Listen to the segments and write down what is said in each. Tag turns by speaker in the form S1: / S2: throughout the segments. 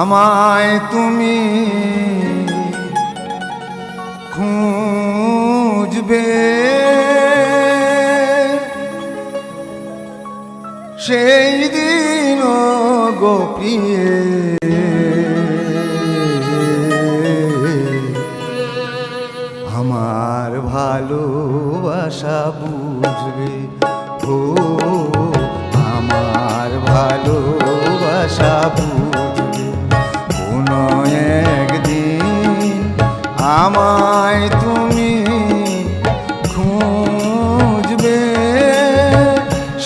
S1: আমায় তুমি খুঁজবে। সেই দিন গোপিয়ে আমার ভালোবাসা বু আমায় খুঁজবে।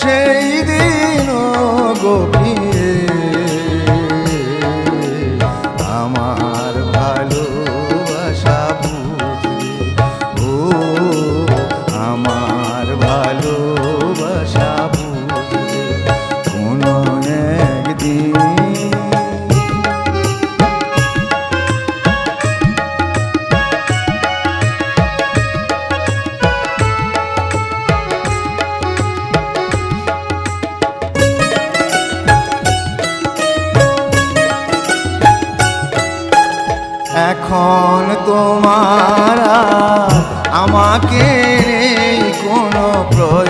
S1: সেই দিন আমার আমার ভালোবাসা নেই কোনো প্রয়োজন।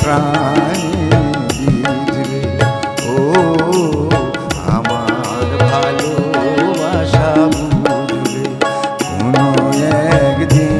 S1: প্রাণে ও আমার ভালোবাসা বুঝবে। কোনো একদিন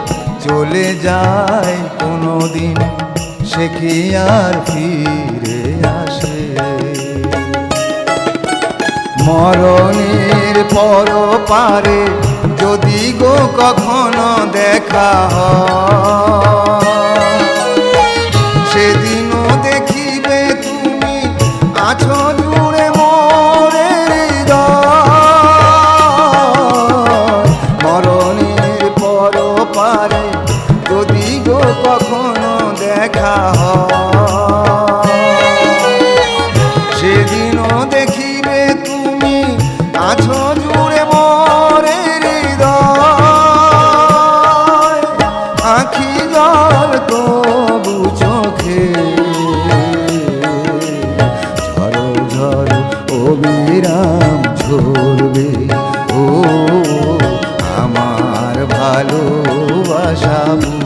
S1: চলে যায় কোনো দিন সে কি আর ফিরে আসে? মরণের পর পারে যদি গো কখনো দেখা হয়। যদি গো কখনো দেখা সেদিনও দেখিবে তুমি আছো ভাষা